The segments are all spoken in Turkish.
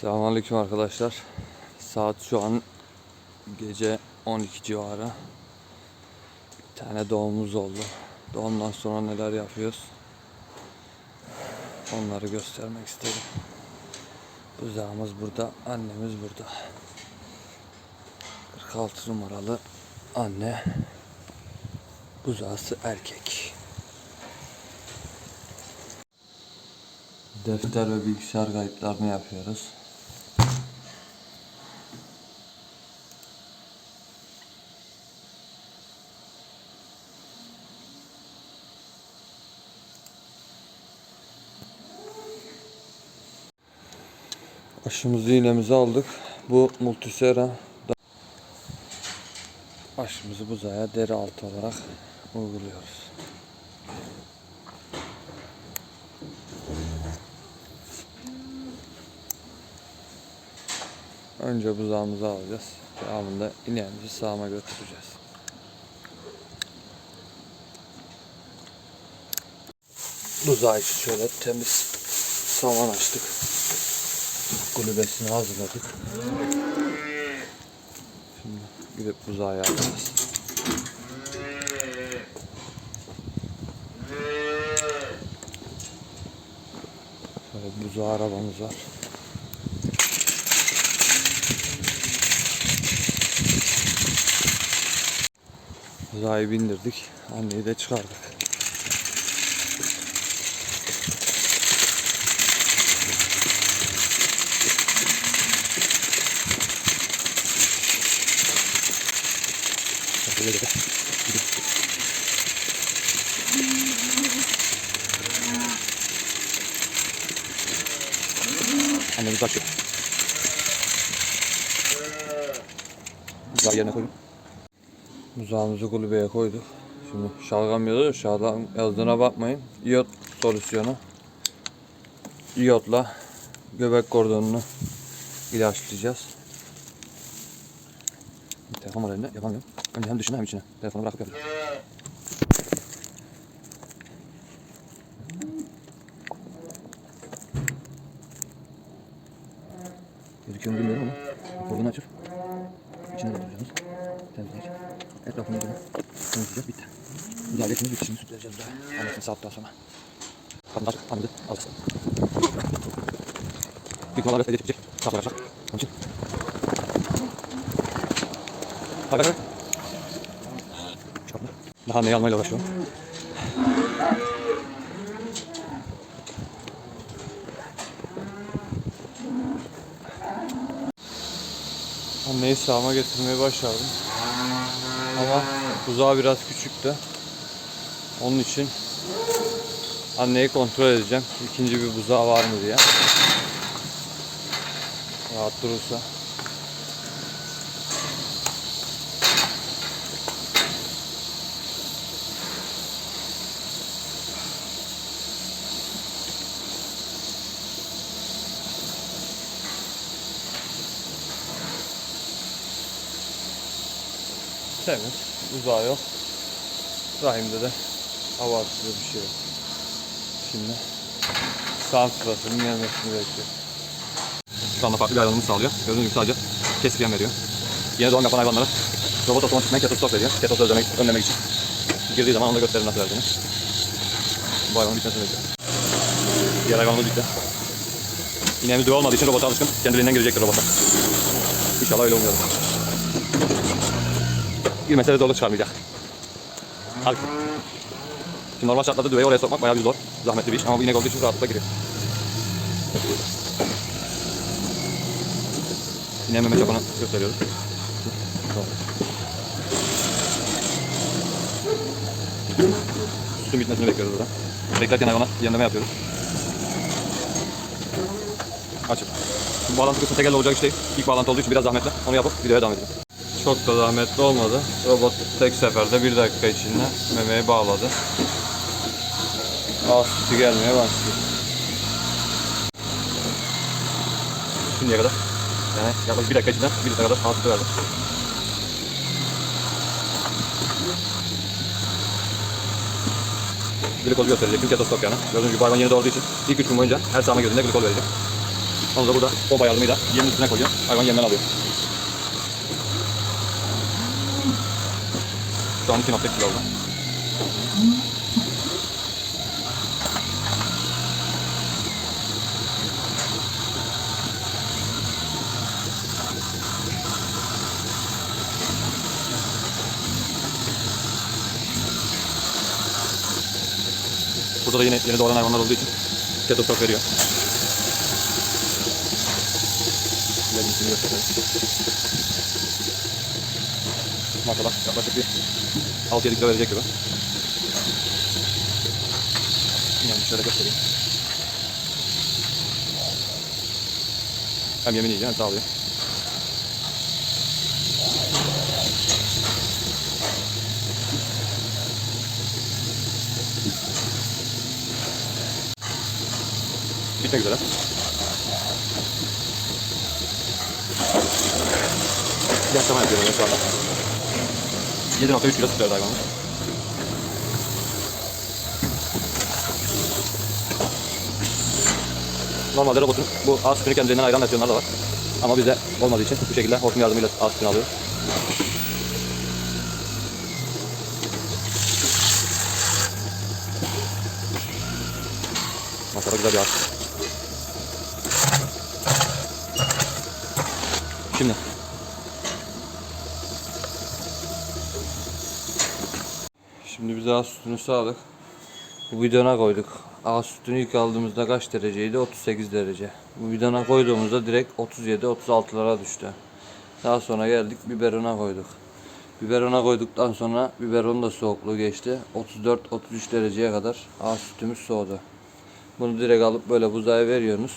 Selamünaleyküm arkadaşlar. Saat şu an gece 12 civarı. Bir tane doğumumuz oldu. Doğumdan sonra neler yapıyoruz? Onları göstermek istedim. Buzağımız burada, annemiz burada. 46 numaralı anne. Buzağısı erkek. Defter ve bilgisayar kayıtlarını yapıyoruz. Aşımızı iğnemizi aldık. Bu multisera aşımızı buzağa deri altı olarak uyguluyoruz. Önce buzağımızı alacağız. Devamında ineğimizi sağıma götüreceğiz. Buzağı için şöyle temiz saman açtık. Kulübesini hazırladık. Şimdi gidip buzağı yapacağız. Şöyle buzağı arabamız var. Buzağı bindirdik. Anneyi de çıkardık. Şöyle de. Annemiz açıyor. Buzağı yerine koyun. Muzağımızı kulübeye koyduk. Şimdi şalgam yazıyor. Şalgam yazdığına bakmayın. İyot solüsyonu. İyotla göbek kordonunu ilaçlayacağız. Telefon var elinde yapamıyorum. Önce hem dışına hem içine. Telefonu bırakıp yapıyorum. Gözüküyor mu bilmiyorum ama kordonu açıp içine dolduracağız. Temizleyici. Etrafını yüzüne temizleyeceğiz. Bitti. Aletimiz bitti. Şimdi süt vereceğiz daha. Annesini sağlıktan sonra. Kadın açık. Annemizı alacağız. Bir kola ve geçecek. Sağ olacak. Onun için. Hadi hadi. Çıkartma. Daha anneyi almayla uğraşıyorum. Anneyi sağıma getirmeye başladım. Ama buzağı biraz küçüktü. Onun için anneyi kontrol edeceğim. İkinci bir buzağı var mı diye. Rahat durursa. Temiz. Uzağı yok. Rahimde de abartılı bir şey yok. Şimdi sağım sırasının gelmesini bekliyorum. Şu anda farklı bir hayvanımız sağlıyor. Gördüğünüz gibi sadece kesik yem veriyor. Yeni doğan yapan hayvanlara robot otomatikman ketostok veriyor. Ketos önlemek, önlemek için. Girdiği zaman onu da gösterir nasıl verdiğini. Bu hayvanın bitmesini bekliyorum. Diğer hayvanımız bitti. İneğimiz de olmadığı için robota alışkın. Kendiliğinden girecektir robota. İnşallah öyle umuyorum. Girmese de zorluk çıkarmayacak. Hadi. Şimdi normal şartlarda düveyi oraya sokmak bayağı bir zor. Zahmetli bir iş ama bu inek olduğu için rahatlıkla giriyor. İneğin meme çapını gösteriyoruz. Sütün bitmesini bekliyoruz burada. Beklerken hayvana yemleme yapıyoruz. Açık. Bu bağlantı kısmı tekerle olacak iş değil. İlk bağlantı olduğu için biraz zahmetli. Onu yapıp videoya devam edelim. Çok da zahmetli olmadı. Robot tek seferde bir dakika içinde memeye bağladı. Az sütü gelmeye başlıyor. Şimdiye kadar yani yaklaşık bir dakika içinde bir litre kadar az sütü verdi. Glikoz gösterecek. Keto stok yani. Gördüğünüz gibi hayvan yeni doğurduğu için ilk 3 gün boyunca her sağma girdiğinde glikoz verecek. Onu da burada pompa yardımıyla yemin üstüne koyuyor. Hayvan yemden alıyor. Şu an 2.2 kilo oldu. Burada da yine yeni doğan hayvanlar olduğu için ketostok veriyor. Lezzesini gösterelim. Maşallah yaklaşık bir 6-7 kilo verecek gibi. Yani şöyle göstereyim. Hem yemini yiyor hem sağlıyor. Bitmek üzere. Yaşlama yapıyorum şu anda. 7.3 kilo verdi hayvanımız. Normalde robotun bu ağız sütünü kendilerinden ayıran versiyonları da var. Ama bizde olmadığı için bu şekilde hortum yardımıyla ağız sütünü alıyoruz. Maşallah güzel bir ağız. Şimdi Şimdi biz ağız sütünü sağdık. Bu bidona koyduk. Ağız sütünü ilk aldığımızda kaç dereceydi? 38 derece. Bu bidona koyduğumuzda direkt 37-36'lara düştü. Daha sonra geldik biberona koyduk. Biberona koyduktan sonra biberonun da soğukluğu geçti. 34-33 dereceye kadar ağız sütümüz soğudu. Bunu direkt alıp böyle buzağa veriyorsunuz.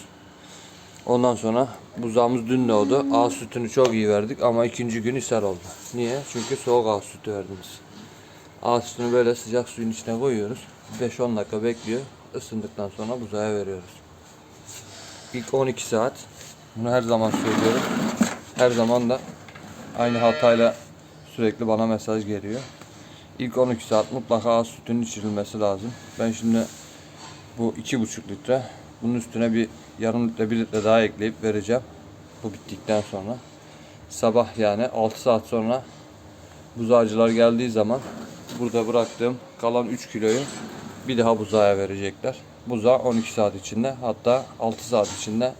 Ondan sonra buzağımız dün doğdu. Ağız sütünü çok iyi verdik ama ikinci gün ishal oldu. Niye? Çünkü soğuk ağız sütü verdiniz. Ağız sütünü böyle sıcak suyun içine koyuyoruz. 5-10 dakika bekliyor. Isındıktan sonra buzağa veriyoruz. İlk 12 saat. Bunu her zaman söylüyorum. Her zaman da aynı hatayla sürekli bana mesaj geliyor. İlk 12 saat mutlaka ağız sütünün içirilmesi lazım. Ben şimdi bu 2,5 litre. Bunun üstüne bir yarım litre, 1 litre daha ekleyip vereceğim. Bu bittikten sonra. Sabah yani 6 saat sonra buzağcılar geldiği zaman burada bıraktığım kalan 3 kiloyu bir daha buzağa verecekler. Buzağı 12 saat içinde hatta 6 saat içinde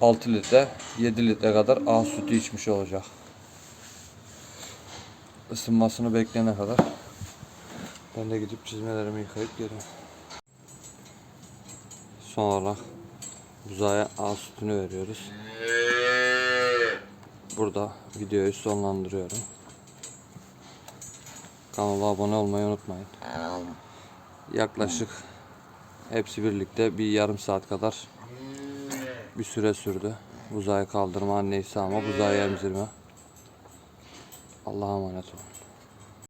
6 litre 7 litre kadar ağız sütü içmiş olacak. Isınmasını bekleyene kadar ben de gidip çizmelerimi yıkayıp geliyorum. Son olarak buzağa ağız sütünü veriyoruz. Burada videoyu sonlandırıyorum. Kanala abone olmayı unutmayın. Yaklaşık hepsi birlikte bir yarım saat kadar bir süre sürdü. Buzağı kaldırma, anneyi sağma, buzağı emzirme. Allah'a emanet olun.